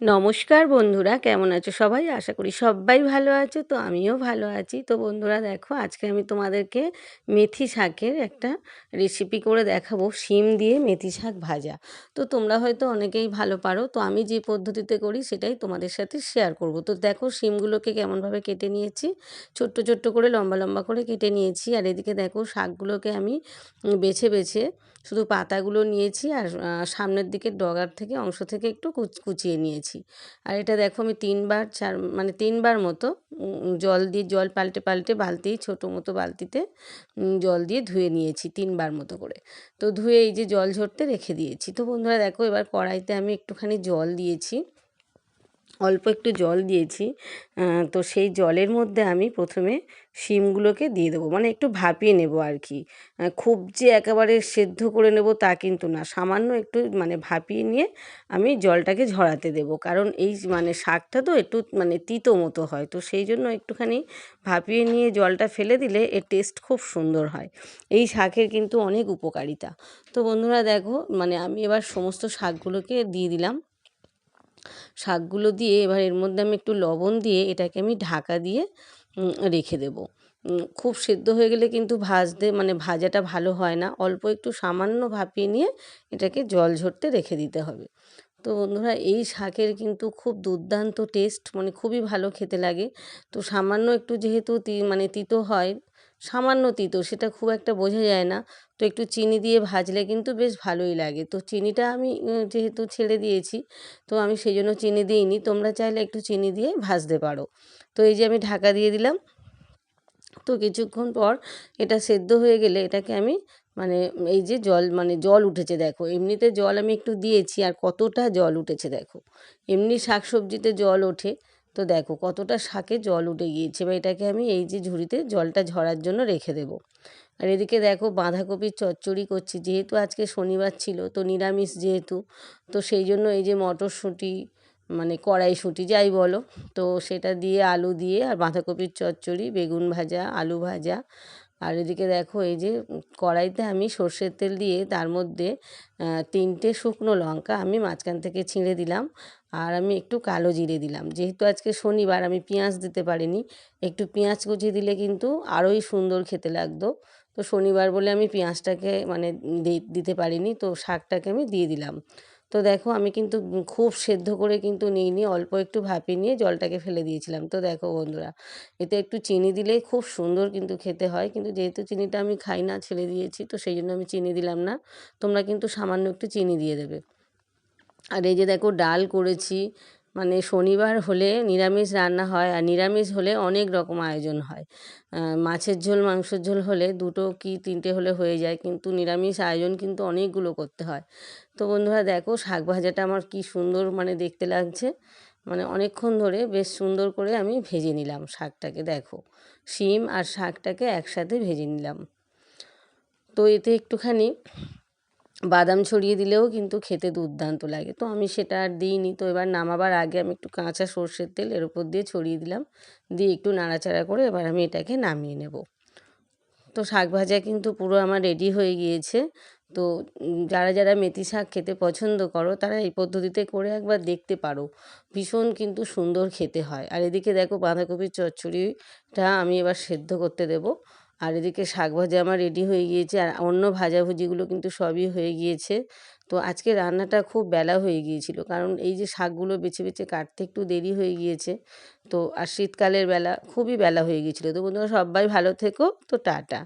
নমস্কার বন্ধুরা, কেমন আছো সবাই? আশা করি সবাই ভালো আছো, তো আমিও ভালো আছি। তো বন্ধুরা, দেখো, আজকে আমি তোমাদেরকে মেথি শাকের একটা রেসিপি করে দেখাবো। শিম দিয়ে মেথি শাক ভাজা। তো তোমরা হয়তো অনেকেই ভালো পারো, তো আমি যে পদ্ধতিতে করি সেটাই তোমাদের সাথে শেয়ার করব। তো দেখো, শিমগুলোকে কেমনভাবে কেটে নিয়েছি। ছোট্ট ছোট্ট করে, লম্বা লম্বা করে কেটে নিয়েছি। আর এদিকে দেখো, শাকগুলোকে আমি বেছে বেছে শুধু পাতাগুলো নিয়েছি আর সামনের দিকের ডগার থেকে, অংশ থেকে একটু কুচিয়ে নিয়েছি। আর এটা দেখো আমি তিনবার, চার মানে তিনবার মতো জল দিয়ে জল পাল্টে পাল্টে বালতি, ছোটো মতো বালতিতে জল দিয়ে ধুয়ে নিয়েছি তিনবার মতো করে। তো ধুয়ে এই যে জল ঝরতে রেখে দিয়েছি। তো বন্ধুরা দেখো এবার কড়াইতে আমি একটুখানি জল দিয়েছি। অল্প একটু জল দিয়েছি তো সেই জলের মধ্যে আমি প্রথমে শিমগুলোকে দিয়ে দেবো মানে একটু ভাপিয়ে নেব আর কি খুব যে একেবারে সেদ্ধ করে নেব তা কিন্তু না, সামান্য একটু মানে ভাপিয়ে নিয়ে আমি জলটাকে ঝরাতে দেব, কারণ এই মানে শাকটা তো একটু মানে তিতো মতো হয়, তো সেই জন্য একটুখানি ভাপিয়ে নিয়ে জলটা ফেলে দিলে এর টেস্ট খুব সুন্দর হয়। এই শাকের কিন্তু অনেক উপকারিতা। তো বন্ধুরা দেখো মানে আমি এবার সমস্ত শাকগুলোকে দিয়ে দিলাম। শাকগুলো দিয়ে এবার এর মধ্যে আমি একটু লবণ দিয়ে এটাকে আমি ঢাকা দিয়ে রেখে দেব। খুব সেদ্ধ হয়ে গেলে কিন্তু ভাজতে মানে ভাজাটা ভালো হয় না। অল্প একটু সামান্য ভাপিয়ে নিয়ে এটাকে জল ঝরতে রেখে দিতে হবে। তো বন্ধুরা, এই শাকের কিন্তু খুব দুর্দান্ত টেস্ট মানে খুবই ভালো খেতে লাগে। তো সামান্য একটু যেহেতু মানে তিতো হয় সামান্য তিতো, সেটা খুব একটা বোঝা যায় না। তো একটু চিনি দিয়ে ভাজলে কিন্তু বেশ ভালোই লাগে। তো চিনিটা আমি যেহেতু ছেড়ে দিয়েছি, তো আমি সেই জন্য চিনি দিইনি। তোমরা চাইলে একটু চিনি দিয়ে ভাজতে পারো। তো এই যে আমি ঢাকা দিয়ে দিলাম, তো কিছুক্ষণ পর এটা সেদ্ধ হয়ে গেলে এটাকে আমি মানে এই যে জল মানে জল উঠেছে দেখো, এমনিতে জল আমি একটু দিয়েছি, আর কতটা জল উঠেছে দেখো। এমনি শাক সবজিতে জল ওঠে তো দেখো কতটা শাকে জল উঠে গিয়েছে বা এটাকে আমি এই যে ঝুড়িতে জলটা ঝরার জন্য রেখে দেবো। আর এদিকে দেখো বাঁধাকপির চচ্চড়ি করছি, যেহেতু আজকে শনিবার ছিল তো নিরামিষ যেহেতু, তো সেই জন্য এই যে মটরশুঁটি মানে কড়াইশুঁটি যাই বলো, তো সেটা দিয়ে আলু দিয়ে আর বাঁধাকপির চচ্চড়ি, বেগুন ভাজা, আলু ভাজা আর এদিকে দেখো, এই যে কড়াইতে আমি সর্ষের তেল দিয়ে তার মধ্যে তিনটে শুকনো লঙ্কা আমি মাঝখান থেকে ছিঁড়ে দিলাম আর আমি একটু কালো জিরে দিলাম। যেহেতু আজকে শনিবার, আমি পেঁয়াজ দিতে পারিনি, একটু পেঁয়াজ কুচি দিলে কিন্তু আরোই সুন্দর খেতে লাগতো। তো শনিবার বলে আমি পেঁয়াজটাকে মানে দিতে পারিনি, তো শাকটাকে আমি দিয়ে দিলাম। তো দেখো আমি কিন্তু খুব সেদ্ধ করে কিন্তু নিইনি, অল্প একটু ভাপি নিয়ে জলটাকে ফেলে দিয়েছিলাম। তো দেখো বন্ধুরা, এতে একটু চিনি দিলে খুব সুন্দর কিন্তু খেতে হয়। কিন্তু যেহেতু চিনিটা আমি খাই না, ছেড়ে দিয়েছি, তো সেই জন্য আমি চিনি দিলাম না। তোমরা কিন্তু সামান্য একটু চিনি দিয়ে দেবে। আর এই যে দেখো ডাল করেছি মানে শনিবার হলে নিরামিষ রান্না হয় আর নিরামিষ হলে অনেক রকম আয়োজন হয়। মাছের ঝোল, মাংসের ঝোল হলে দুটো কি তিনটে হলে হয়ে যায় কিন্তু নিরামিষ আয়োজন কিন্তু অনেকগুলো করতে হয়। তো বন্ধুরা দেখো শাক ভাজাটা আমার কি সুন্দর মানে দেখতে লাগছে। মানে অনেকক্ষণ ধরে বেশ সুন্দর করে আমি ভেজে নিলাম শাকটাকে দেখো। শিম আর শাকটাকে একসাথে ভেজে নিলাম। তো এতে একটুখানি বাদাম ছড়িয়ে দিলেও কিন্তু খেতে দুর্দান্ত লাগে। তো আমি সেটা আর দিইনি। তো এবার নামাবার আগে আমি একটু কাঁচা সর্ষের তেল এর উপর দিয়ে ছড়িয়ে দিলাম। দিয়ে একটু নাড়াচাড়া করে এবার আমি এটাকে নামিয়ে নেব। তো শাক ভাজা কিন্তু পুরো আমার রেডি হয়ে গিয়েছে। তো যারা যারা মেথি শাক খেতে পছন্দ করো, তারা এই পদ্ধতিতে করে একবার দেখতে পারো। ভীষণ কিন্তু সুন্দর খেতে হয়। আর এদিকে দেখো বাঁধাকপির চচ্চড়িটা আমি এবার সেদ্ধ করতে দেবো। আর এদিকে শাক ভাজা আমার রেডি হয়ে গিয়েছে আর অন্য ভাজাভুজিগুলো কিন্তু সবই হয়ে গিয়েছে। তো আজকে রান্নাটা খুব বেলা হয়ে গিয়েছিল, কারণ এই যে শাকগুলো বেছে বেছে কাটতে একটু দেরি হয়ে গিয়েছে, তো আর শীতকালের বেলা খুবই বেলা হয়ে গিয়েছিল। তো বন্ধুরা সবাই ভালো থেকো, তো টাটা।